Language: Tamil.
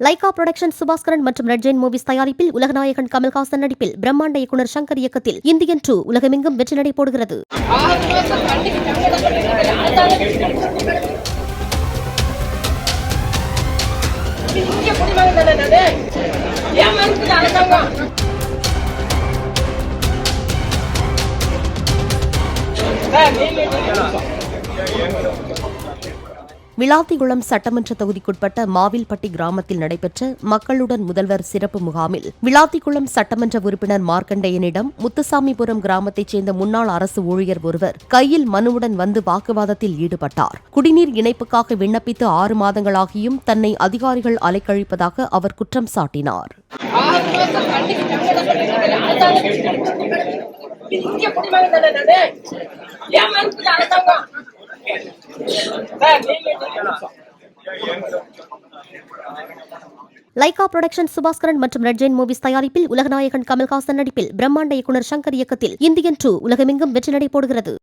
லைகா புரொடக்ஷன் சுபாஸ்கரன் மற்றும் ரெட்ஜெயின் மூவிஸ் தயாரிப்பில் உலகநாயகன் கமல்ஹாசன் நடிப்பில் பிரம்மாண்ட இயக்குனர் சங்கர் இயக்கத்தில் இந்தியன் டூ உலகமெங்கும் வெற்றி நடை போடுகிறது. இங்க விளாத்திகுளம் சட்டமன்ற தொகுதிக்குட்பட்ட மாவில்பட்டி கிராமத்தில் நடைபெற்ற மக்களுடன் முதல்வர் சிறப்பு முகாமில் விளாத்திக்குளம் சட்டமன்ற உறுப்பினர் மார்க்கண்டேயனிடம் முத்துசாமிபுரம் கிராமத்தைச் சேர்ந்த முன்னாள் அரசு ஊழியர் ஒருவர் கையில் மனுவுடன் வந்து வாக்குவாதத்தில் ஈடுபட்டார். குடிநீர் இணைப்புக்காக விண்ணப்பித்து ஆறு மாதங்களாகியும் தன்னை அதிகாரிகள் அலைக்கழிப்பதாக அவர் குற்றம் சாட்டினார். ஆறு குடிமகன் அரசாங்கம் லைகா புரொடக்ஷன் சுபாஸ்கரன் மற்றும் ரெட்ஜெயின் மூவிஸ் தயாரிப்பில் உலகநாயகன் கமல்ஹாசன் நடிப்பில் பிரம்மாண்ட இயக்குனர் சங்கர் இயக்கத்தில் இந்தியன் டூ உலகமெங்கும் வெற்றி நடை போடுகிறது.